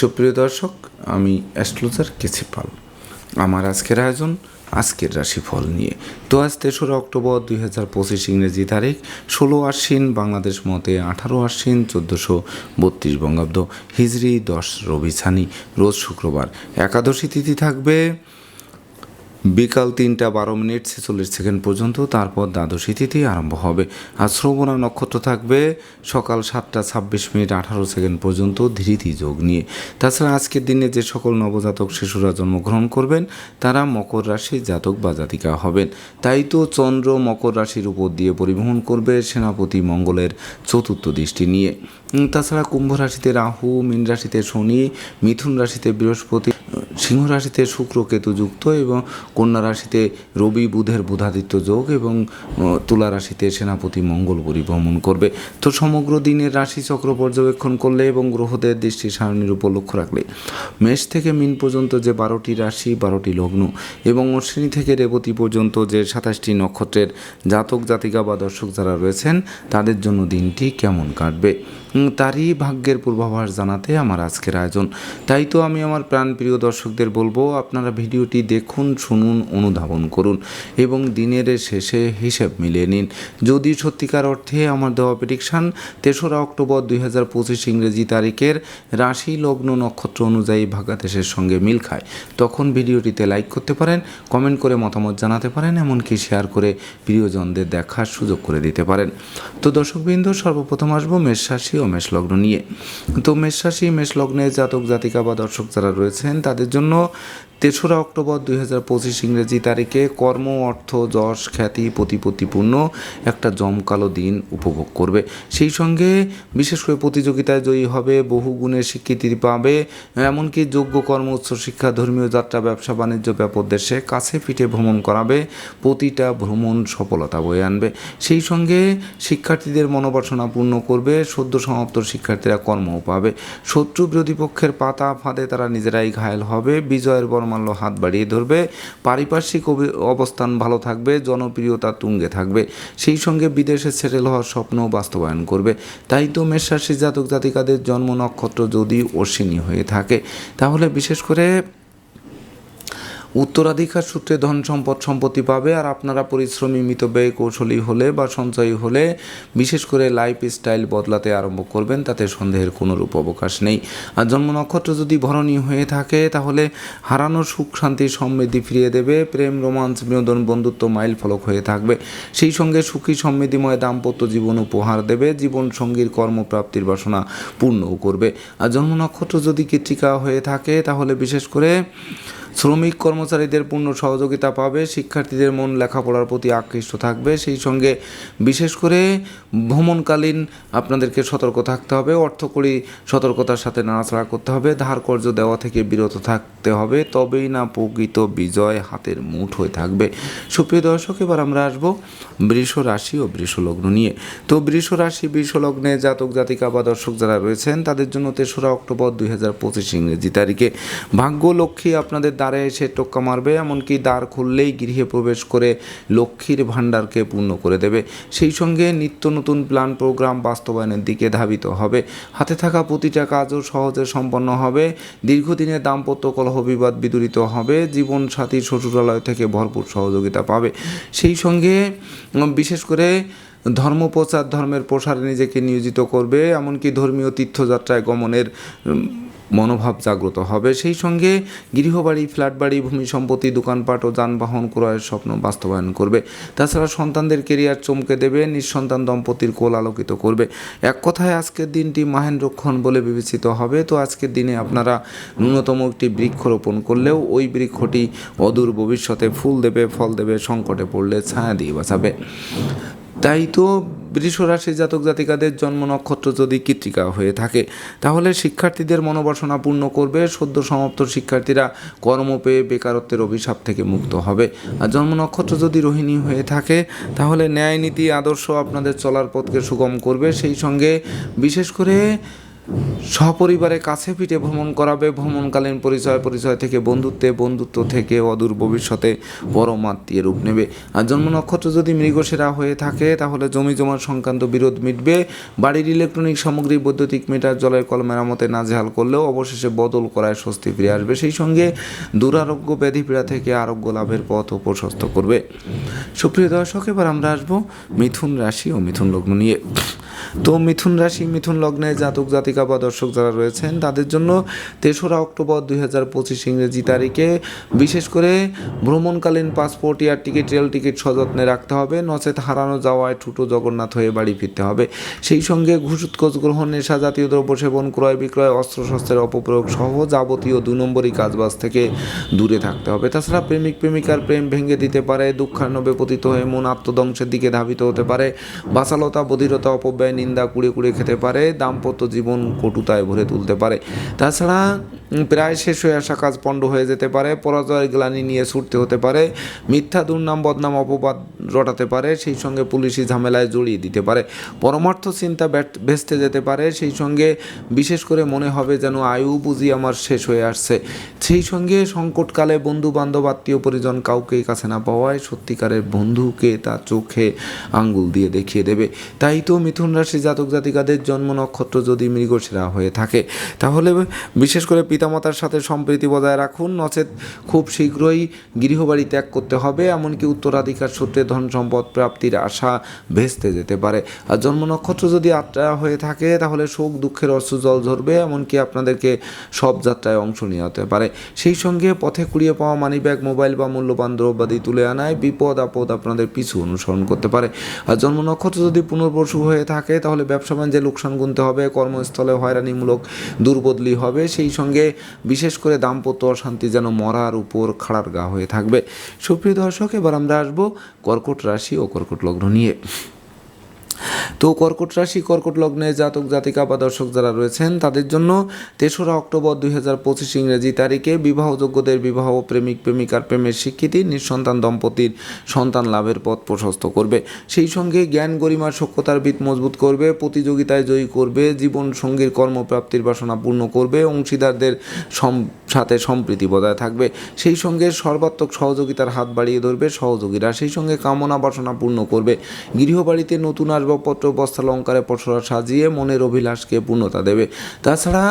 সুপ্রিয় দর্শক, আমি অ্যাস্ট্রোলজার কেছি পাল। আমার আজকের আয়োজন, আজকের রাশিফল নিয়ে। তো আজ তেসরা অক্টোবর দুই হাজার পঁচিশ ইংরেজি তারিখ, ষোলো আশ্বিন বাংলাদেশ মতে আঠারো আশ্বিন চোদ্দশো বত্রিশ বঙ্গাব্দ। হিজড়ি দশ রবি ছানি, রোজ শুক্রবার। একাদশী তিথি থাকবে বিকাল তিনটা বারো মিনিট ছেচল্লিশ সেকেন্ড পর্যন্ত, তারপর দ্বাদশী তিথি আরম্ভ হবে। আর শ্রবণা নক্ষত্র থাকবে সকাল সাতটা ছাব্বিশ মিনিট আঠারো সেকেন্ড পর্যন্ত ধৃতি যোগ নিয়ে। তাছাড়া আজকের দিনে যে সকল নবজাতক শিশুরা জন্মগ্রহণ করবেন, তারা মকর রাশির জাতক বা জাতিকা হবেন। তাই তো চন্দ্র মকর রাশির উপর দিয়ে পরিবহন করবে সেনাপতি মঙ্গলের চতুর্থ দৃষ্টি নিয়ে। তাছাড়া কুম্ভ রাশিতে রাহু, মীন রাশিতে শনি, মিথুন রাশিতে বৃহস্পতি, সিংহ রাশিতে শুক্র কেতু যুক্ত এবং কন্যা রাশিতে রবি, বুধের বুধাদিত্য যোগ এবং তুলা রাশিতে সেনাপতি মঙ্গল পরিভ্রমণ করবে। তো সমগ্র দিনের রাশিচক্র পর্যবেক্ষণ করলে এবং গ্রহদের দৃষ্টি সারণীর উপর লক্ষ্য রাখলে, মেষ থেকে মিন পর্যন্ত যে বারোটি রাশি, বারোটি লগ্ন এবং অশ্বিনী থেকে রেবতী পর্যন্ত যে সাতাশটি নক্ষত্রের জাতক, জাতিকা বা দর্শক যারা রয়েছেন, তাদের জন্য দিনটি কেমন কাটবে? তারই ভাগ্যের পূর্বাভাস জানাতে আমার আজকের আয়োজন। তাই তো আমি আমার প্রাণপ্রিয় দর্শকদের বলব, আপনারা ভিডিওটি দেখুন, শুনুন অনুধাবন করুন এবং দিনের শেষে হিসেব মিলিয়ে নিন। যদি সত্যিকার অর্থে আমার দেওয়া প্রেডিকশান তেসরা অক্টোবর দুই হাজার পঁচিশ ইংরেজি তারিখের রাশি লগ্ন নক্ষত্র অনুযায়ী ভাগাদেশের সঙ্গে মিল খায়, তখন ভিডিওটিতে লাইক করতে পারেন কমেন্ট করে মতামত জানাতে পারেন, এমনকি শেয়ার করে প্রিয়জনদের দেখার সুযোগ করে দিতে পারেন। তো দর্শকবৃন্দ, সর্বপ্রথম আসব মেষ রাশি ও মেষ লগ্ন নিয়ে। তো মেষ রাশি, মেষ লগ্নে জাতক জাতিকা বা দর্শক যারা রয়েছেন, তাদের জন্য তেসরা অক্টোবর দুই হাজার পঁচিশ ইংরেজি তারিখে কর্ম অর্থ যশ, খ্যাতি, প্রতিপত্তিপূর্ণ একটা জমকালো দিন উপভোগ করবে। সেই সঙ্গে বিশেষ করে প্রতিযোগিতায় জয়ী হবে, বহু গুণের স্বীকৃতি পাবে, এমনকি যোগ্য কর্ম উচ্চ শিক্ষা, ধর্মীয় যাত্রা, ব্যবসা, বাণিজ্য, ব্যাপক দেশে কাছে পিঠে ভ্রমণ করাবে, প্রতিটা ভ্রমণ সফলতা বয়ে আনবে। সেই সঙ্গে শিক্ষার্থীদের মনোবাসনা পূর্ণ করবে, সদ্য সমাপ্ত শিক্ষার্থীরা কর্মও পাবে। শত্রু বিরোধী পক্ষের পাতা ফাঁদে তারা নিজেরাই ঘায়েল হবে, বিজয়ের বর্মাল্য হাত বাড়িয়ে ধরবে। পারিপার্শ্বিক অবস্থান ভালো থাকবে, জনপ্রিয়তা তুঙ্গে থাকবে। সেই সঙ্গে বিদেশে সেটেল হওয়ার স্বপ্ন বাস্তবায়ন করবে। তাই তো মেষরাশি জাতক জাতিকাদের জন্ম নক্ষত্র যদি অশ্বিনী হয়ে থাকে, তাহলে বিশেষ করে উত্তরাধিকার সূত্রে ধন সম্পদ সম্পত্তি পাবে আর আপনারা পরিশ্রমী মিতব্যয় কৌশলী হলে বা সঞ্চয়ী হলে বিশেষ করে লাইফ স্টাইল বদলাতে আরম্ভ করবেন, তাতে সন্দেহের কোনো রূপ অবকাশ নেই। আর জন্ম নক্ষত্র যদি ভরণী হয়ে থাকে, তাহলে হারানো সুখ, শান্তি, সমৃদ্ধি ফিরিয়ে দেবে। প্রেম, রোমান্স, বিনোদন, বন্ধুত্ব মাইল ফলক হয়ে থাকবে। সেই সঙ্গে সুখী, সমৃদ্ধিময় দাম্পত্য জীবন উপহার দেবে। জীবন সঙ্গীর কর্মপ্রাপ্তির বাসনা পূর্ণও করবে। আর জন্ম নক্ষত্র যদি কৃত্রিকা হয়ে থাকে, তাহলে বিশেষ করে শ্রমিক কর্মচারীদের পূর্ণ সহযোগিতা পাবে, শিক্ষার্থীদের মন লেখাপড়ার প্রতি আকৃষ্ট থাকবে। সেই সঙ্গে বিশেষ করে ভ্রমণকালীন আপনাদেরকে সতর্ক থাকতে হবে অর্থকরী সতর্কতার সাথে নাড়াচাড়া করতে হবে, ধার কর্য দেওয়া থেকে বিরত থাকতে হবে, তবেই না প্রকৃত বিজয় হাতের মুঠ হয়ে থাকবে। সুপ্রিয় দর্শক, এবার আমরা আসব বৃষ রাশি ও বৃষলগ্ন নিয়ে। তো বৃষ রাশি বৃষলগ্নে জাতক, জাতিকা বা দর্শক যারা রয়েছেন, তাদের জন্য তেসরা অক্টোবর দুই হাজার পঁচিশ ইংরেজি তারিখে। ভাগ্য লক্ষ্মী আপনাদের দ্বারে এসে টোক্কা মারবে, এমনকি দ্বার খুললেই গৃহে প্রবেশ করে লক্ষ্মীর ভাণ্ডারকে পূর্ণ করে দেবে। সেই সঙ্গে নিত্য নতুন প্ল্যান প্রোগ্রাম বাস্তবায়নের দিকে ধাবিত হবে। হাতে থাকা প্রতিটা কাজও সহজে সম্পন্ন হবে। দীর্ঘদিনের দাম্পত্য কলহ বিবাদ বিদূরিত হবে। জীবন সাথী শ্বশুরালয় থেকে ভরপুর সহযোগিতা পাবে। সেই সঙ্গে বিশেষ করে ধর্মপ্রচার ধর্মের প্রসারে নিজেকে নিয়োজিত করবে। এমনকি ধর্মীয় তীর্থযাত্রায় গমনের মনোভাব জাগ্রত হবে। সেই সঙ্গে গৃহবাড়ি ফ্ল্যাট বাড়ি ভূমি সম্পত্তি, দোকানপাট ও যানবাহন ক্রয়ের স্বপ্ন বাস্তবায়ন করবে। তাছাড়া সন্তানদের কেরিয়ার চমকে দেবে, নিঃসন্তান দম্পতির কোল আলোকিত করবে। এক কথায় আজকের দিনটি মাহেন্দ্রক্ষণ বলে বিবেচিত হবে। তো আজকের দিনে আপনারা ন্যূনতম একটি বৃক্ষ রোপণ করলেও ওই বৃক্ষটি অদূর ভবিষ্যতে ফুল দেবে, ফল দেবে, সংকটে পড়লে ছায়া দিয়ে বাঁচাবে। তাই তো বৃষ রাশি জাতক জাতিকাদের জন্ম নক্ষত্র যদি কৃত্রিকা হয়ে থাকে, তাহলে শিক্ষার্থীদের মনোবাসনা পূর্ণ করবে, সদ্য সমাপ্ত শিক্ষার্থীরা কর্ম পেয়ে বেকারত্বের অভিশাপ থেকে মুক্ত হবে। আর জন্ম নক্ষত্র যদি রোহিণী হয়ে থাকে, তাহলে ন্যায় নীতি, আদর্শ আপনাদের চলার পথকে সুগম করবে। সেই সঙ্গে বিশেষ করে সপরিবারে কাছে পিঠে ভ্রমণ করাবে, ভ্রমণকালীন পরিচয় পরিচয় থেকে বন্ধুত্বে, বন্ধুত্ব থেকে অদূর ভবিষ্যতে পরম আত্মীয় রূপ নেবে। আর জন্ম নক্ষত্র যদি মৃগসেরা হয়ে থাকে, তাহলে জমি জমার সংক্রান্ত বিরোধ মিটবে। বাড়ির ইলেকট্রনিক সামগ্রী, বৈদ্যুতিক মিটার, জলের কল মেরামতে নাজেহাল করলেও অবশেষে বদল করায় স্বস্তি ফিরে আসবে। সেই সঙ্গে দুরারোগ্য ব্যাধি পীড়া থেকে আরোগ্য লাভের পথ ও প্রশস্ত করবে। সুপ্রিয় দর্শক, এবার আমরা আসব মিথুন রাশি ও মিথুন লগ্ন নিয়ে। তো মিথুন রাশি, মিথুন লগ্নে জাতক, জাতিকা বা দর্শক যারা রয়েছেন, তাদের জন্য তেসরা অক্টোবর দুই হাজার পঁচিশ ইংরেজি তারিখে বিশেষ করে ভ্রমণকালীন passport, air ticket, rail ticket সযত্নে রাখতে হবে। নচেত হারানো যাওয়ায় ঠুটো জগন্নাথ হয়ে বাড়ি ফিরতে হবে। সেই সঙ্গে ঘুষ, উৎকোচ গ্রহণ, নেশা জাতীয় দ্রব্য সেবন, ক্রয় বিক্রয় অস্ত্রশস্ত্রের অপপ্রয়োগ সহ যাবতীয় দু নম্বরই কাজবাজ থেকে দূরে থাকতে হবে। তাছাড়া প্রেমিক, প্রেমিকার প্রেম ভেঙে দিতে পারে দুঃখার্ণবে পতিত হয়ে মন আত্মধ্বংসের দিকে ধাবিত হতে পারে। বাসালতা বধিরতা, অপব্যয় নিন্দা কুড়ে কুড়ে খেতে পারে দাম্পত্য জীবন কটুতায় ভরে তুলতে পারে। তাছাড়া প্রায় শেষ হয়ে আসা কাজ পণ্ড হয়ে যেতে পারে পরাজয়ের গ্লানি নিয়ে ছুটতে হতে পারে, মিথ্যা দুর্নাম, বদনাম, অপবাদ রটাতে পারে, সেই সঙ্গে পুলিশি ঝামেলায় জড়িয়ে দিতে পারে। পরমার্থ চিন্তা ভেস্তে যেতে পারে, সেই সঙ্গে বিশেষ করে মনে হবে যেন আয়ু বুঝি আমার শেষ হয়ে আসছে। সেই সঙ্গে সংকটকালে বন্ধু বান্ধব আত্মীয় পরিজন কাউকেই কাছে না পাওয়ায় সত্যিকারের বন্ধুকে তার চোখে আঙ্গুল দিয়ে দেখিয়ে দেবে। তাই তো মিথুন রাশি জাতক জাতিকাদের জন্ম নক্ষত্র যদি মৃগশিরা হয়ে থাকে, তাহলে বিশেষ করে পিতামাতার সাথে সম্প্রীতি বজায় রাখুন, নচেত খুব শীঘ্রই গৃহবাড়ি ত্যাগ করতে হবে, এমনকি উত্তরাধিকার সূত্রে ধন সম্পদ প্রাপ্তির আশা ভেস্তে যেতে পারে। আর জন্ম নক্ষত্র যদি আটটা হয়ে থাকে, তাহলে শোক, দুঃখের অশ্রু জল ঝরবে, এমনকি আপনাদেরকে সব যাত্রায় অংশ নিয়ে হতে পারে। সেই সঙ্গে পথে কুড়িয়ে পাওয়া মানি ব্যাগ মোবাইল বা মূল্যবান দ্রব্যাদি তুলে আনায় বিপদ আপদ আপনাদের পিছু অনুসরণ করতে পারে। আর জন্ম নক্ষত্র যদি পুনর্বসু হয়ে থাকে, তাহলে ব্যবসা বাণিজ্যে লোকসান গুনতে হবে, কর্মস্থলে হয়রানিমূলক দুর্বদলি হবে। সেই সঙ্গে বিশেষ করে দাম্পত্য অশান্তি যেন মরার উপর খাড়ার গা হয়ে থাকবে। সুপ্রিয় দর্শক, এবার আমরা আসব কর্কট রাশি ও কর্কট লগ্ন নিয়ে। তো কর্কট রাশি, কর্কট লগ্নে জাতক, জাতিকা বা দর্শক যারা রয়েছেন, তাদের জন্য তেসরা অক্টোবর দুই হাজার পঁচিশ ইংরেজি তারিখে বিবাহযোগ্যদের বিবাহ প্রেমিক, প্রেমিকার প্রেমের স্বীকৃতি, নিঃসন্তান দম্পতির সন্তান লাভের পথ প্রশস্ত করবে। সেই সঙ্গে জ্ঞান গরিমার সক্ষতার ভিত মজবুত করবে, প্রতিযোগিতায় জয়ী করবে, জীবন সঙ্গীর কর্মপ্রাপ্তির বাসনা পূর্ণ করবে, অংশীদারদের সাথে সম্প্রীতি বজায় থাকবে। সেই সঙ্গে সর্বাত্মক সহযোগিতার হাত বাড়িয়ে ধরবে সহযোগীরা। সেই সঙ্গে কামনা বাসনা পূর্ণ করবে। গৃহবাড়িতে নতুন আসবাবপত্র বস্ত্রালঙ্কারে পসরা সাজিয়ে মনের অভিলাষকে পূর্ণতা দেবে। তাছাড়া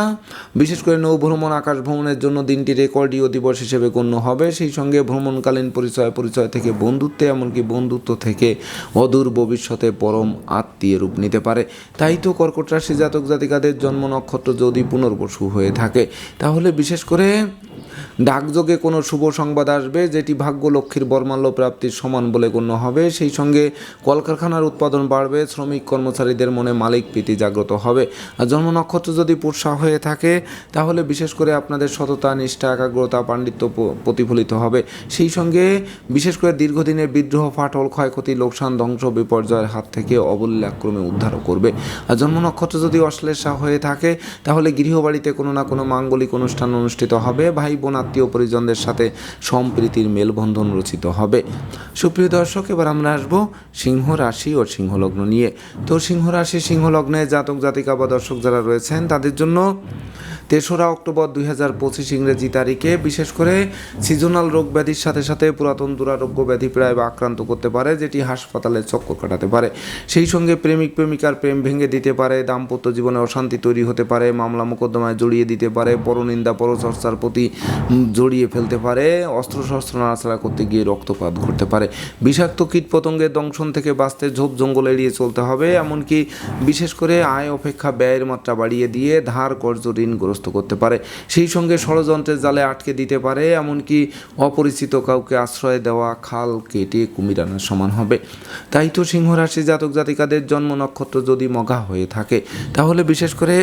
বিশেষ করে নৌভ্রমণ আকাশ ভ্রমণের জন্য দিনটি রেকর্ডীয় দিবস হিসেবে গণ্য হবে। সেই সঙ্গে ভ্রমণকালীন পরিচয় পরিচয় থেকে বন্ধুত্বে, এমনকি বন্ধুত্ব থেকে অদূর ভবিষ্যতে পরম আত্মীয় রূপ নিতে পারে। তাই তো কর্কট রাশি জাতক জাতিকাদের জন্ম নক্ষত্র যদি পুনর্বসু হয়ে থাকে, তাহলে বিশেষ করে ডাকযোগে কোনো শুভ সংবাদ আসবে, যেটি ভাগ্য লক্ষ্মীর বর্মাল্য প্রাপ্তির সমান বলে গণ্য হবে। সেই সঙ্গে কলকারখানার উৎপাদন বাড়বে, শ্রমিক কর্মচারীদের মনে মালিক প্রীতি জাগ্রত হবে। আর জন্ম নক্ষত্র যদি পুরসা হয়ে থাকে, তাহলে বিশেষ করে আপনাদের সততা, নিষ্ঠা, একাগ্রতা, পাণ্ডিত্য প্রতিফলিত হবে। সেই সঙ্গে বিশেষ করে দীর্ঘদিনের বিদ্রোহ, ফাটল, ক্ষয়ক্ষতি, লোকসান, ধ্বংস, বিপর্যয়ের হাত থেকে অবল্যাক্রমে উদ্ধারও করবে। আর জন্ম নক্ষত্র যদি অশ্লেষা হয়ে থাকে, তাহলে গৃহবাড়িতে কোনো না কোনো মাঙ্গলিক অনুষ্ঠান অনুষ্ঠিত হবে। ভাই বোন আত্মীয় পরিজনদের সাথে সম্প্রীতির মেলবন্ধন রচিত হবে। সুপ্রিয় দর্শক, এবার আমরা আসব সিংহ রাশি ও সিংহলগ্ন নিয়ে। তো সিংহ রাশি সিংহ লগ্নে জাতক, জাতিকা বা দর্শক যারা রয়েছেন, তাদের জন্য তেসরা অক্টোবর দুই হাজার পঁচিশ ইংরেজি তারিখে বিশেষ করে সিজনাল রোগ ব্যাধির সাথে সাথে পুরাতন দুরারোগ্য ব্যাধি প্রায় বা আক্রান্ত করতে পারে, যেটি হাসপাতালে চক্কর কাটাতে পারে। সেই সঙ্গে প্রেমিক, প্রেমিকার প্রেম ভেঙে দিতে পারে, দাম্পত্য জীবনে অশান্তি তৈরি হতে পারে, মামলা মোকদ্দমায় জড়িয়ে দিতে পারে, পরনিন্দা, পরচর্চার প্রতি জড়িয়ে ফেলতে পারে, অস্ত্রশস্ত্র নাড়াচাড়া করতে গিয়ে রক্তপাত ঘটতে পারে। বিষাক্ত কীট পতঙ্গের দংশন থেকে বাঁচতে ঝোপ জঙ্গল এড়িয়ে চলতে হবে, এমনকি বিশেষ করে আয় অপেক্ষা ব্যয়ের মাত্রা বাড়িয়ে দিয়ে ধার কর্জ ঋণগ্রস্ত করতে পারে। সেই সঙ্গে ষড়যন্ত্রের জালে আটকে দিতে পারে, এমনকি অপরিচিত কাউকে আশ্রয় দেওয়া খাল কেটে কুমির আনার সমান হবে। তাই তো সিংহ রাশি জাতক জাতিকাদের জন্ম নক্ষত্র যদি মগা হয়ে থাকে, তাহলে বিশেষ করে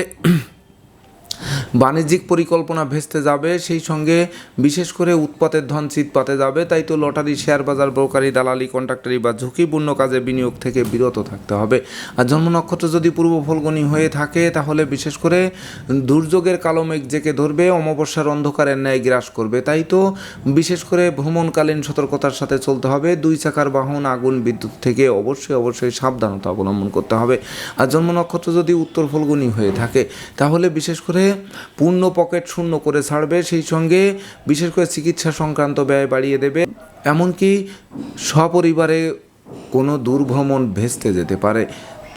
বাণিজ্যিক পরিকল্পনা ভেস্তে যাবে, সেই সঙ্গে বিশেষ করে উৎপাতের ধন চিৎপাতে যাবে, তাই তো লটারি, শেয়ার বাজার, ব্রোকারি, দালালি, কন্ট্রাক্টারি বা ঝুঁকিপূর্ণ কাজে বিনিয়োগ থেকে বিরত থাকতে হবে। আর জন্ম নক্ষত্র যদি পূর্ব ফলগনি হয়ে থাকে, তাহলে বিশেষ করে দুর্যোগের কালো মেঘ জেকে ধরবে, অমাবস্যার অন্ধকারের ন্যায় গ্রাস করবে, তাই তো বিশেষ করে ভ্রমণকালীন সতর্কতার সাথে চলতে হবে। দুই চাকার বাহন, আগুন, বিদ্যুৎ থেকে অবশ্যই অবশ্যই সাবধানতা অবলম্বন করতে হবে। আর জন্ম নক্ষত্র যদি উত্তর ফলগুনি হয়ে থাকে, তাহলে বিশেষ করে পূর্ণ পকেট শূন্য করে ছাড়বে, সেই সঙ্গে বিশেষ করে চিকিৎসা সংক্রান্ত ব্যয় বাড়িয়ে দেবে। এমনকি সপরিবারে কোনো দুর্ভ্রমণ ভেস্তে যেতে পারে।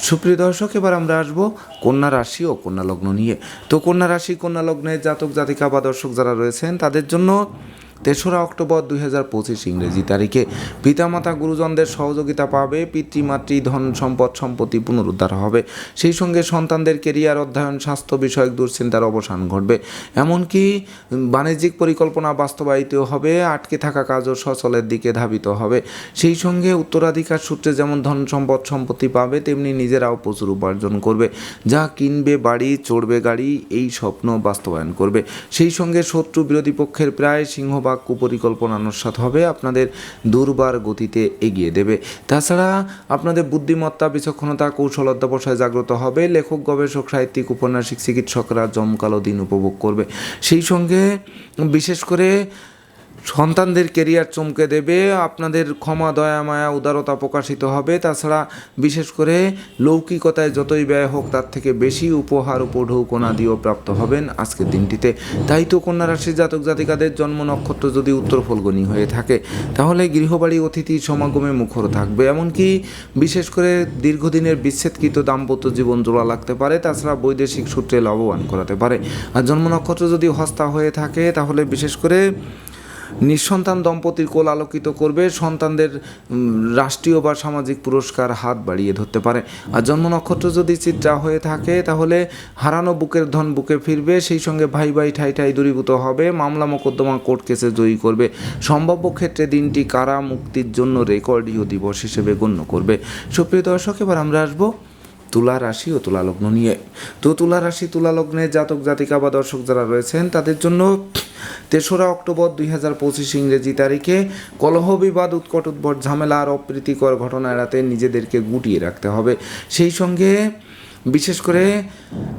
সুপ্রিয় দর্শক, এবার আমরা আসব কন্যা রাশি ও কন্যা লগ্ন নিয়ে। তো কন্যা রাশি, কন্যা লগ্নের জাতক জাতিকা বা দর্শক যারা রয়েছেন, তাদের জন্য তেসরা অক্টোবর দুই হাজার পঁচিশ ইংরেজি তারিখে পিতামাতা গুরুজনদের সহযোগিতা পাবে, পিতৃমাতৃ ধন সম্পদ সম্পত্তি পুনরুদ্ধার হবে। সেই সঙ্গে সন্তানদের কেরিয়ার, অধ্যয়ন, স্বাস্থ্য বিষয়ক দুশ্চিন্তার অবসান ঘটবে। এমনকি বাণিজ্যিক পরিকল্পনা বাস্তবায়িত হবে, আটকে থাকা কাজও সচলের দিকে ধাবিত হবে। সেই সঙ্গে উত্তরাধিকার সূত্রে যেমন ধন সম্পদ সম্পত্তি পাবে, তেমনি নিজেরাও প্রচুর উপার্জন করবে। যা কিনবে, বাড়ি, চড়বে গাড়ি, এই স্বপ্ন বাস্তবায়ন করবে। সেই সঙ্গে শত্রু বিরোধী পক্ষের প্রায় সিংহভাগ কুপরিকল্পনা অনুসাত হবে, আপনাদের দুর্বার গতিতে এগিয়ে দেবে। তাছাড়া আপনাদের বুদ্ধিমত্তা, বিচক্ষণতা, কৌশল অধ্যাবসায় জাগ্রত হবে, লেখক, গবেষক, সাহিত্যিক, উপন্যাসিক, চিকিৎসকরা জমকালো দিন উপভোগ করবে। সেই সঙ্গে বিশেষ করে সন্তানদের কেরিয়ার চমকে দেবে, আপনাদের ক্ষমা, দয়া, মায়া, উদারতা প্রকাশিত হবে। তাছাড়া বিশেষ করে লৌকিকতায় যতই ব্যয় হোক, তার থেকে বেশি উপহার উপঢৌকনা দিয়েও প্রাপ্ত হবেন আজকের দিনটিতে। তাই তো কন্যা রাশির জাতক জাতিকাদের জন্ম নক্ষত্র যদি উত্তর ফলগনি হয়ে থাকে, তাহলে গৃহবাড়ি অতিথি সমাগমে মুখর থাকবে। এমনকি বিশেষ করে দীর্ঘদিনের বিচ্ছেদকৃত দাম্পত্য জীবন জোড়া লাগতে পারে, তাছাড়া বৈদেশিক সূত্রে লাভবান করাতে পারে। আর জন্ম নক্ষত্র যদি হস্তা হয়ে থাকে, তাহলে বিশেষ করে নিঃসন্তান দম্পতির কোল আলোকিত করবে, সন্তানদের রাষ্ট্রীয় বা সামাজিক পুরস্কার হাত বাড়িয়ে ধরতে পারে। আর জন্ম নক্ষত্র যদি চিত্রা হয়ে থাকে, তাহলে হারানো বুকের ধন বুকে ফিরবে, সেই সঙ্গে ভাই ভাই ঠাই ঠাই দূরীভূত হবে, মামলা মোকদ্দমা কোর্ট কেসে জয়ী করবে। সম্ভাব্য ক্ষেত্রে দিনটি কারা মুক্তির জন্য রেকর্ডীয় দিবস হিসেবে গণ্য করবে। সুপ্রিয় দর্শক, এবার আমরা আসব তুলা রাশি ও তুলা লগ্ন নিয়ে। তো তুলা রাশি, তুলা লগ্নে জাতক, জাতিকা বা দর্শক যারা রয়েছেন, তাদের জন্য তেসরা অক্টোবর দুই হাজার পঁচিশ ইংরেজি তারিখে কলহ বিবাদ, উৎকট উদ্ভট ঝামেলা আর অপ্রীতিকর ঘটনা এড়াতে নিজেদেরকে গুটিয়ে রাখতে হবে। সেই সঙ্গে বিশেষ করে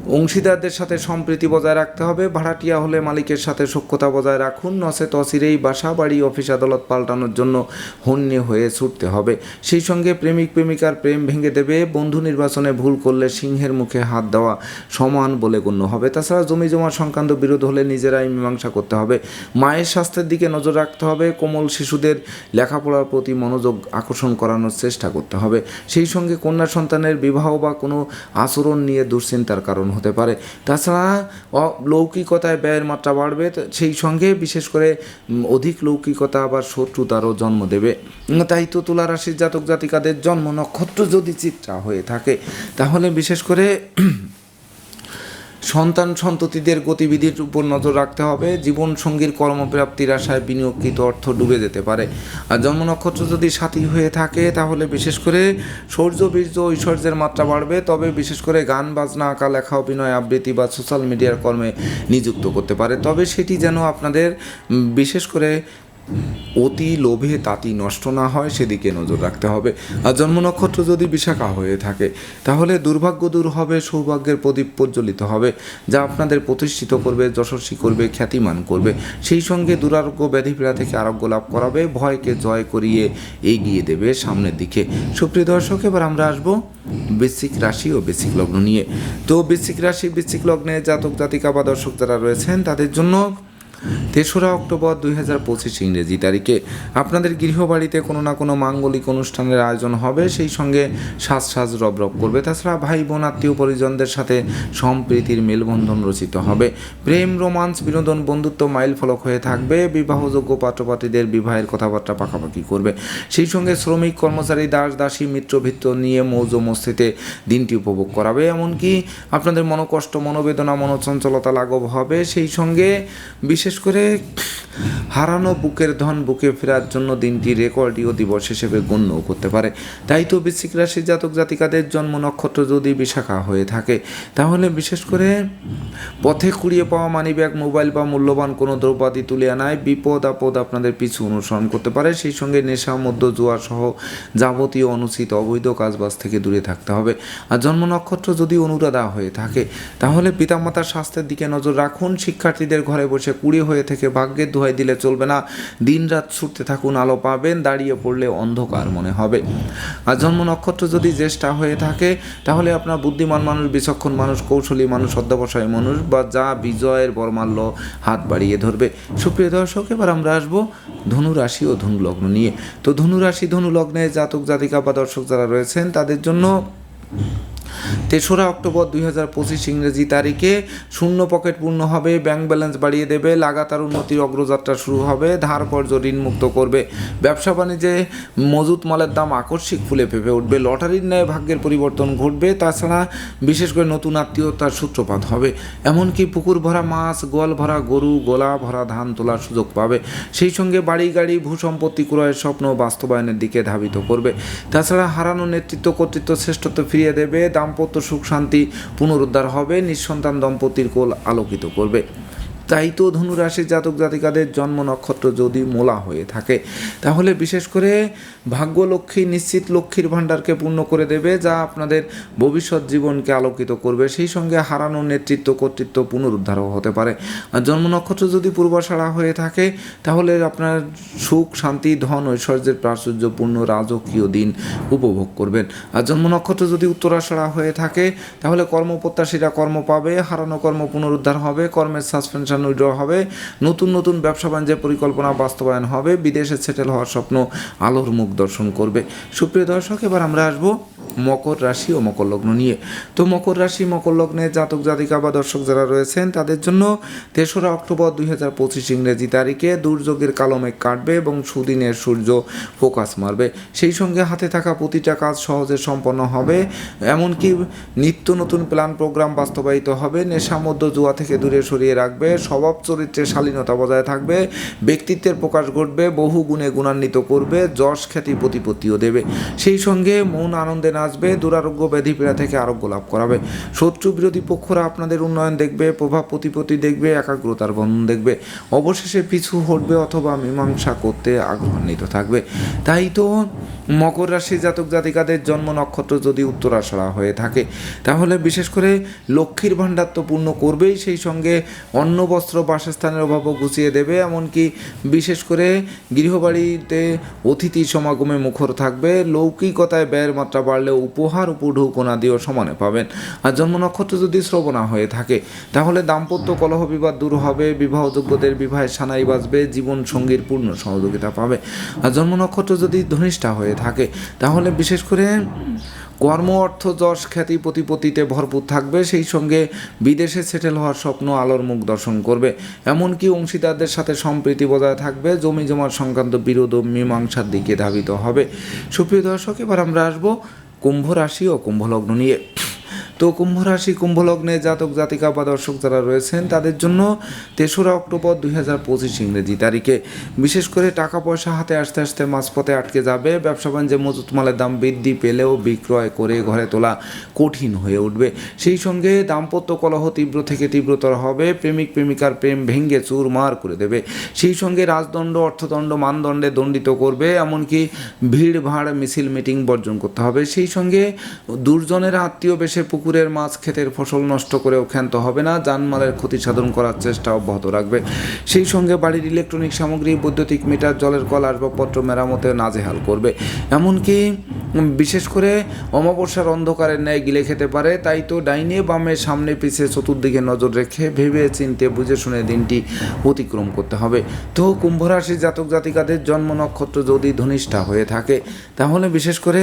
অংশীদারদের সাথে সম্প্রীতি বজায় রাখতে হবে। ভাড়াটিয়া হলে মালিকের সাথে সখ্যতা বজায় রাখুন। নচেত অচিরেই বাসা বাড়ি, অফিস আদালত পাল্টানোর জন্য হন্যে হয়ে ছুটতে হবে। সেই সঙ্গে প্রেমিক প্রেমিকার প্রেম ভেঙে দেবে। বন্ধু নির্বাচনে ভুল করলে সিংহের মুখে হাত দেওয়া সমান বলে গণ্য হবে। তাছাড়া জমি জমা সংক্রান্ত বিরোধ হলে নিজেরাই মীমাংসা করতে হবে। মায়ের স্বাস্থ্যের দিকে নজর রাখতে হবে। কোমল শিশুদের লেখাপড়ার প্রতি মনোযোগ আকর্ষণ করানোর চেষ্টা করতে হবে। সেই সঙ্গে কন্যা সন্তানের বিবাহ বা কোনো আচরণ নিয়ে দুশ্চিন্তার কারণ হতে পারে। তাছাড়া লৌকিকতায় ব্যয়ের মাত্রা বাড়বে সেই সঙ্গে বিশেষ করে অধিক লৌকিকতা আবার শত্রুতারও জন্ম দেবে। তাই তো তুলা রাশির জাতক জাতিকাদের জন্ম নক্ষত্র যদি চিত্রা হয়ে থাকে, তাহলে বিশেষ করে সন্তান সন্ততিদের গতিবিধির উপর নজর রাখতে হবে। জীবন সঙ্গীর কর্মপ্রাপ্তির আশায় বিনিয়োগকৃত অর্থ ডুবে যেতে পারে। আর জন্ম নক্ষত্র যদি সাথী হয়ে থাকে, তাহলে বিশেষ করে সৌর্য, বীর্য, ঐশ্বর্যের মাত্রা বাড়বে। তবে বিশেষ করে গান, বাজনা, আঁকা, লেখা, অভিনয়, আবৃত্তি বা সোশ্যাল মিডিয়ার কর্মে নিযুক্ত করতে পারে। তবে সেটি যেন আপনাদের বিশেষ করে অতি লোভে তাতি নষ্ট না হয়, সেদিকে নজর রাখতে হবে। আর জন্ম নক্ষত্র যদি বিশাখা হয়ে থাকে, তাহলে দুর্ভাগ্য দূর হবে, সৌভাগ্যের প্রদীপ প্রজ্বলিত হবে, যা আপনাদের প্রতিষ্ঠিত করবে, যশস্বী করবে, খ্যাতিমান করবে। সেই সঙ্গে দুরারোগ্য ব্যাধিপীড়া থেকে আরোগ্য লাভ করাবে, ভয়কে জয় করিয়ে এগিয়ে দেবে সামনের দিকে। সুপ্রিয় দর্শক, এবার আমরা আসব বৃশ্চিক রাশি ও বৃশ্চিক লগ্ন নিয়ে। তো বৃশ্চিক রাশি, বৃশ্চিক লগ্নে জাতক জাতিকা বা দর্শক যারা রয়েছেন, তাদের জন্য তেসরা অক্টোবর দুই হাজার পঁচিশ ইংরেজি তারিখে আপনাদের গৃহবাড়িতে কোনো না কোনো মাঙ্গলিক অনুষ্ঠানের আয়োজন হবে, সেই সঙ্গে সাজ সাজ রব করবে। তাছাড়া ভাই বোন, আত্মীয় পরিজনদের সাথে সম্প্রীতির মেলবন্ধন রচিত হবে। প্রেম, রোমান্স, বিনোদন, বন্ধুত্ব মাইল ফলক হয়ে থাকবে। বিবাহযোগ্য পাত্রপাত্রীদের বিবাহের কথাবার্তা পাকাপাকি করবে। সেই সঙ্গে শ্রমিক, কর্মচারী, দাস, দাসী মিত্রভিত্ত নিয়ে মৌজ মস্তিতে দিনটি উপভোগ করাবে। এমনকি আপনাদের মনোকষ্ট, মনোবেদনা, মনোচঞ্চলতা লাঘব হবে। সেই সঙ্গে বিশেষ করে হারানো বুকের ধন বুকে ফেরার জন্য দিনটি রেকর্ডীয় দিবস হিসেবে গণ্য করতে পারে। তাই তো বৃশ্চিক রাশির জাতক জাতিকাদের জন্ম নক্ষত্র যদি বিশাখা হয়ে থাকে, তাহলে বিশেষ করে পথে কুড়িয়ে পাওয়া মানিব্যাগ, মোবাইল বা মূল্যবান কোনো দ্রব্যাদি তুলে আনায় বিপদ আপদ আপনাদের পিছু অনুসরণ করতে পারে। সেই সঙ্গে নেশা মধ্য জুয়া সহ যাবতীয় অনুচিত অবৈধ কাজবাজ থেকে দূরে থাকতে হবে। আর জন্ম নক্ষত্র যদি অনুরাধা হয়ে থাকে, তাহলে পিতামাতার স্বাস্থ্যের দিকে নজর রাখুন। শিক্ষার্থীদের ঘরে বসে কুড়ি হয়ে থেকে ভাগ্যের দোহাই দিলে চলবে না। দিন রাত ছুটতে থাকুন, আলো পাবেন, দাঁড়িয়ে পড়লে অন্ধকার মনে হবে। আর জন্ম নক্ষত্র যদি জ্যেষ্ঠা হয়ে থাকে, তাহলে আপনার বুদ্ধিমান মানুষ, বিচক্ষণ মানুষ, কৌশলী মানুষ, অধ্যবসায়ী মানুষ বা যা বিজয়ের বরমাল্য হাত বাড়িয়ে ধরবে। সুপ্রিয় দর্শক, এবার আমরা আসব ধনু রাশি ও ধনু লগ্ন নিয়ে। তো ধনু রাশি ধনু লগ্নে জাতক জাতিকা বা দর্শক যারা রয়েছেন, তাদের জন্য তেসরা অক্টোবর দুই হাজার পঁচিশ ইংরেজি তারিখে শূন্য পকেট পূর্ণ হবে, ব্যাংক ব্যালেন্স বাড়িয়ে দেবে, লাগাতার উন্নতির অগ্রযাত্রা শুরু হবে, ধার কর্য ঋণ মুক্ত করবে। ব্যবসা বাণিজ্যে মজুত মালের দাম আকস্মিক ফুলে ফেপে উঠবে। লটারির ন্যায় ভাগ্যের পরিবর্তন ঘটবে, তাছাড়া বিশেষ করে নতুন আত্মীয়তার সূত্রপাত হবে। এমনকি পুকুর ভরা মাছ, গোয়াল ভরা গরু, গোলা ভরা ধান তোলার সুযোগ পাবে। সেই সঙ্গে বাড়ি, গাড়ি ভূসম্পত্তি ক্রয়ের স্বপ্ন বাস্তবায়নের দিকে ধাবিত করবে। তাছাড়া হারানো নেতৃত্ব কর্তৃত্ব শ্রেষ্ঠত্ব ফিরিয়ে দেবে দাম্পত্য সুখ শান্তি পুনরুদ্ধার হবে নিঃসন্তান দম্পতির কোল আলোকিত করবে। তাই তো ধনুরাশির জাতক জাতিকাদের জন্ম নক্ষত্র যদি মোলা হয়ে থাকে, তাহলে বিশেষ করে ভাগ্য লক্ষ্মী নিশ্চিত লক্ষ্মীর ভাণ্ডারকে পূর্ণ করে দেবে, যা আপনাদের ভবিষ্যৎ জীবনকে আলোকিত করবে। সেই সঙ্গে হারানো নেতৃত্ব, কর্তৃত্ব পুনরুদ্ধারও হতে পারে। আর জন্ম নক্ষত্র যদি পূর্বাষাড়া হয়ে থাকে, তাহলে আপনার সুখ, শান্তি, ধন, ঐশ্বর্যের প্রাচুর্যপূর্ণ রাজকীয় দিন উপভোগ করবেন। আর জন্ম নক্ষত্র যদি উত্তরাষাড়া হয়ে থাকে, তাহলে কর্মপ্রত্যাশীরা কর্ম পাবে, হারানো কর্ম পুনরুদ্ধার হবে, কর্মের সাসপেনশন উইড্র হবে। নতুন নতুন ব্যবসা বাণিজ্যের পরিকল্পনা বাস্তবায়ন হবে। বিদেশে সেটেল হওয়ার স্বপ্ন আলোর মুখ দর্শন করবে। সুপ্রিয় দর্শক, এবার আমরা আসব মকর রাশি ও মকর লগ্ন নিয়ে। তো মকর রাশি, মকর লগ্নে জাতক, জাতিকা বা দর্শক যারা রয়েছেন, তাদের জন্য তেসরা অক্টোবর দুই হাজার পঁচিশ ইংরেজি তারিখে দুর্যোগের কালো মেঘ কাটবে এবং সুদিনের সূর্য ফোকাস মারবে। সেই সঙ্গে হাতে থাকা প্রতিটা কাজ সহজে সম্পন্ন হবে। এমনকি নিত্য নতুন প্ল্যান, প্রোগ্রাম বাস্তবায়িত হবে। নেশা মধ্য জুয়া থেকে দূরে সরিয়ে রাখবে। স্বভাব চরিত্রের শালীনতা বজায় থাকবে, ব্যক্তিত্বের প্রকাশ ঘটবে, বহু গুণে গুণান্বিত করবে, যশ, খ্যাতি, প্রতিপত্তিও দেবে। সেই সঙ্গে মন আনন্দে নাচবে, দুরারোগ্য ব্যাধি পীড়া থেকে আরোগ্য লাভ করাবে। শত্রু বিরোধী পক্ষরা আপনাদের উন্নয়ন দেখবে, প্রভাব প্রতিপত্তি দেখবে, একাগ্রতার বন্ধন দেখবে। অবশেষে পিছু হটবে অথবা মীমাংসা করতে আগ্রহান্বিত থাকবে। তাই তো মকর রাশি জাতক জাতিকাদের জন্ম নক্ষত্র যদি উত্তরাষড়া হয়ে থাকে, তাহলে বিশেষ করে লক্ষ্মীর ভাণ্ডার তো পূর্ণ করবেই, সেই সঙ্গে অন্ন বস্ত্র বাসস্থানের অভাবও গুছিয়ে দেবে, এমনকি বিশেষ করে গৃহবাড়িতে অতিথি সমাগমে মুখর থাকবে। লৌকিকতায় ব্যয়ের মাত্রা বাড়লে উপহার উপঢৌকনা দিয়েও সমানে পাবেন। আর জন্ম নক্ষত্র যদি শ্রবণা হয়ে থাকে, তাহলে দাম্পত্য কলহ বিবাদ দূর হবে, বিবাহযোগ্যদের বিবাহের সানাই বাজবে জীবন সঙ্গীর পূর্ণ সহযোগিতা পাবে। আর জন্ম নক্ষত্র যদি ধনিষ্ঠা হয়ে থাকে, তাহলে বিশেষ করে কর্ম, অর্থ, যশ, খ্যাতি প্রতিপত্তিতে ভরপুর থাকবে। সেই সঙ্গে বিদেশে সেটেল হওয়ার স্বপ্ন আলোর মুখ দর্শন করবে। এমনকি অংশীদারদের সাথে সম্প্রীতি বজায় থাকবে। জমি জমার সংক্রান্ত বিরোধ ও মীমাংসার দিকে ধাবিত হবে। সুপ্রিয় দর্শক, এবার আমরা আসব কুম্ভ রাশি ও কুম্ভ লগ্ন নিয়ে। তো কুম্ভ রাশি কুম্ভ লগ্নে জাতক, জাতিকা বা দর্শক যারা রয়েছেন, তাদের জন্য তেসরা অক্টোবর দুই হাজার পঁচিশ ইংরেজি তারিখে। বিশেষ করে টাকা পয়সা হাতে আসতে আসতে মাঝপথে আটকে যাবে। ব্যবসা বাণিজ্যে মজুত মালের দাম বৃদ্ধি পেলেও বিক্রয় করে ঘরে তোলা কঠিন হয়ে উঠবে। সেই সঙ্গে দাম্পত্য কলহ তীব্র থেকে তীব্রতর হবে। প্রেমিক, প্রেমিকার প্রেম ভেঙ্গে চুরমার করে দেবে। সেই সঙ্গে রাজদণ্ড, অর্থদণ্ড, মানদণ্ডে দণ্ডিত করবে। এমনকি ভিড় ভাড় মিছিল, মিটিং বর্জন করতে হবে। সেই সঙ্গে দুর্জনের আত্মীয় বেশে পুকুরের মাছ ক্ষেতের ফসল নষ্ট করেও ক্ষান্ত হবে না জানমালের ক্ষতি সাধন করার চেষ্টা অব্যাহত রাখবে। সেই সঙ্গে বাড়ির ইলেকট্রনিক সামগ্রী, বৈদ্যুতিক মিটার, জলের কল, আসবাবপত্র মেরামতে নাজেহাল করবে। এমনকি বিশেষ করে অমাবস্যার অন্ধকারের ন্যায় গিলে খেতে পারে, তাই তো ডাইনে বামে সামনে পিছিয়ে চতুর্দিকে নজর রেখে ভেবে চিনতে বুঝে শুনে দিনটি অতিক্রম করতে হবে। তো কুম্ভ রাশি জাতক জাতিকাদের জন্ম নক্ষত্র যদি ধনিষ্ঠা হয়ে থাকে, তাহলে বিশেষ করে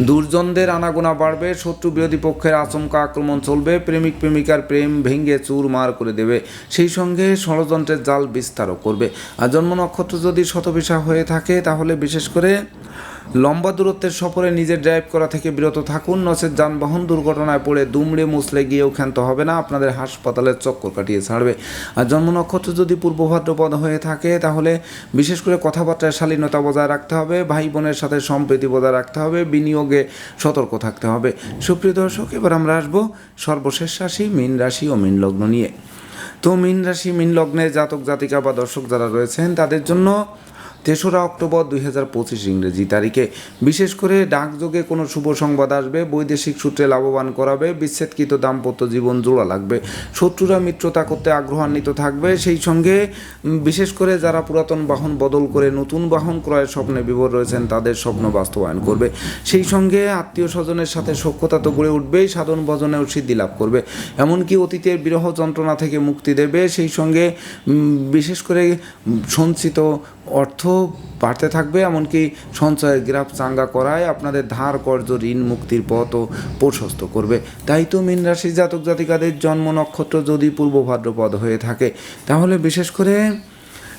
দুর্জনদের আনাগোনা বাড়বে, শত্রু বিরোধী পক্ষের আচমকা আক্রমণ চলবে, প্রেমিক প্রেমিকার প্রেম ভেঙে চুর মার করে দেবে। সেই সঙ্গে ষড়যন্ত্রের জাল বিস্তারও করবে। আর জন্ম নক্ষত্র যদি শতবিশা হয়ে থাকে, তাহলে বিশেষ করে লম্বা দূরত্বের সফরে নিজের ড্রাইভ করা থেকে বিরত থাকুন। নচেত যানবাহন দুর্ঘটনায় পড়ে দুমড়ে মুসলে গিয়েও ক্ষান্ত হবে না। আপনাদের হাসপাতালের চক্কর কাটিয়ে ছাড়বে। আর জন্ম নক্ষত্র যদি পূর্ব ভাদ্রপদ হয়ে থাকে, তাহলে বিশেষ করে কথাবার্তায় শালীনতা বজায় রাখতে হবে। ভাই বোনের সাথে সম্প্রীতি বজায় রাখতে হবে। বিনিয়োগে সতর্ক থাকতে হবে। সুপ্রিয় দর্শক, এবার আমরা আসব সর্বশেষ রাশি, মীন রাশি ও মীন লগ্ন নিয়ে। তো মীন রাশি, মীন লগ্নে জাতক জাতিকা বা দর্শক যারা রয়েছেন, তাদের জন্য তেসরা অক্টোবর দুই হাজার পঁচিশ ইংরেজি তারিখে। বিশেষ করে ডাকযোগে কোনো শুভ সংবাদ আসবে, বৈদেশিক সূত্রে লাভবান করাবে, বিচ্ছেদকৃত দাম্পত্য জীবন জোড়া লাগবে। শত্রুরা মিত্রতা করতে আগ্রহান্বিত থাকবে, সেই সঙ্গে বিশেষ করে যারা পুরাতন বাহন বদল করে নতুন বাহন ক্রয়ের স্বপ্নে বিভোর রয়েছেন, তাদের স্বপ্ন বাস্তবায়ন করবে। সেই সঙ্গে আত্মীয় স্বজনের সাথে সখ্যতা তো গড়ে উঠবেই, সাধন ভজনেও সিদ্ধি লাভ করবে। এমনকি অতীতের বিরহ যন্ত্রণা থেকে মুক্তি দেবে, সেই সঙ্গে বিশেষ করে সঞ্চিত অর্থ বাড়তে থাকবে, এমনকি সঞ্চয়ের গ্রাফ চাঙ্গা করায় আপনাদের ধার কর্য ঋণ, মুক্তির পথও প্রশস্ত করবে। তাই তো মীন জাতক জাতিকাদের জন্ম নক্ষত্র যদি পূর্ব ভাদ্রপদ হয়ে থাকে, তাহলে বিশেষ করে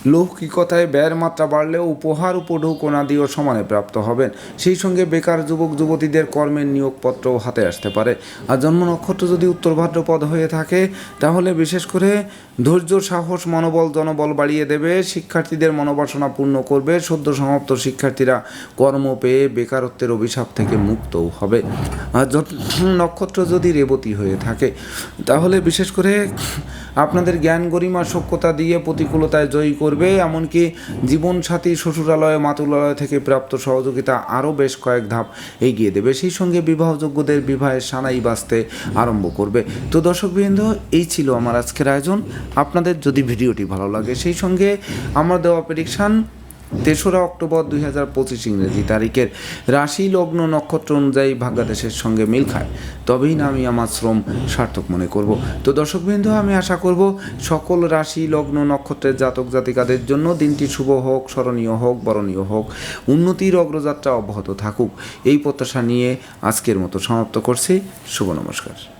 লৌকিকতায় ব্যয়ের মাত্রা বাড়লেও উপহার উপঢৌকনাদিও সমানে প্রাপ্ত হবেন। সেই সঙ্গে বেকার যুবক, যুবতীদের কর্মের নিয়োগপত্রও হাতে আসতে পারে। আর জন্ম নক্ষত্র যদি উত্তর ভাদ্রপদ হয়ে থাকে, তাহলে বিশেষ করে ধৈর্য, সাহস, মনোবল, জনবল বাড়িয়ে দেবে, শিক্ষার্থীদের মনোবাসনা পূর্ণ করবে, সদ্য সমাপ্ত শিক্ষার্থীরা কর্ম পেয়ে বেকারত্বের অভিশাপ থেকে মুক্তও হবে। আর নক্ষত্র যদি রেবতী হয়ে থাকে, তাহলে বিশেষ করে আপনাদের জ্ঞান গরিমা সক্ষতা দিয়ে প্রতিকূলতায় জয়ী করবে, এমনকি জীবনসাথী শ্বশুরালয়, মাতুলালয় থেকে প্রাপ্ত সহযোগিতা আরও বেশ কয়েক ধাপ এগিয়ে দেবে। সেই সঙ্গে বিবাহযোগ্যদের বিবাহের সানাই বাঁচতে আরম্ভ করবে। তো দর্শকবৃন্দ, এই ছিল আমার আজকের আয়োজন। আপনাদের যদি ভিডিওটি ভালো লাগে, সেই সঙ্গে আমার দেওয়া প্রেডিকশান তেসরা অক্টোবর দুই হাজার পঁচিশ ইংরেজি তারিখের রাশি লগ্ন নক্ষত্র অনুযায়ী ভাগ্যাদেশের সঙ্গে মিল খায়। তবেই না আমি আমার শ্রম সার্থক মনে করব। তো দর্শকবৃন্দ, আমি আশা করব সকল রাশি লগ্ন নক্ষত্রের জাতক জাতিকাদের জন্য দিনটি শুভ হোক, স্মরণীয় হোক, বরণীয় হোক, উন্নতির অগ্রযাত্রা অব্যাহত থাকুক। এই প্রত্যাশা নিয়ে আজকের মতো সমাপ্ত করছি। শুভ নমস্কার।